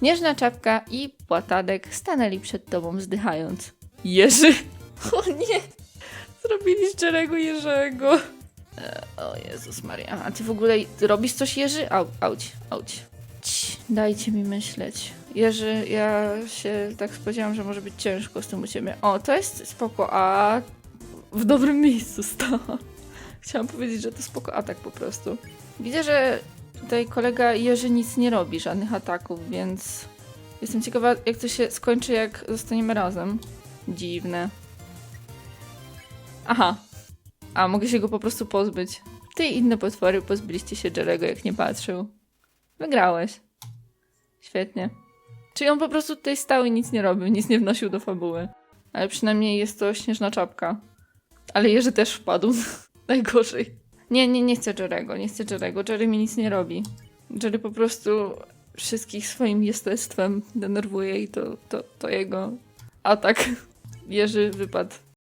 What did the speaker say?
Śnieżna czapka i płatadek stanęli przed tobą zdychając. Jerzy! O nie! Zrobili z Jerego Jerzego. E, o Jezus Maria. A ty w ogóle robisz coś Jerzy? Au, auć, auć. Cii, Dajcie mi myśleć. Jerzy, ja się tak spodziewałam, że może być ciężko z tym u ciebie. O, to jest spoko, a w dobrym miejscu stała. Chciałam powiedzieć, że to spoko atak po prostu. Widzę, że tutaj kolega Jerzy nic nie robi, żadnych ataków, więc jestem ciekawa, jak to się skończy, jak zostaniemy razem. Dziwne. Aha. A, mogę się go po prostu pozbyć. Ty i inne potwory pozbyliście się Jerego, jak nie patrzył. Wygrałeś. Świetnie. Czyli on po prostu tutaj stał i nic nie robił, nic nie wnosił do fabuły. Ale przynajmniej jest to śnieżna czapka. Ale Jerzy też wpadł. Najgorzej. Nie, nie, nie chcę Jerego, nie chcę Jerego. Jerry mi nic nie robi. Jerry po prostu wszystkich swoim jestestwem denerwuje i to, to, to jego atak. Jerzy wypadł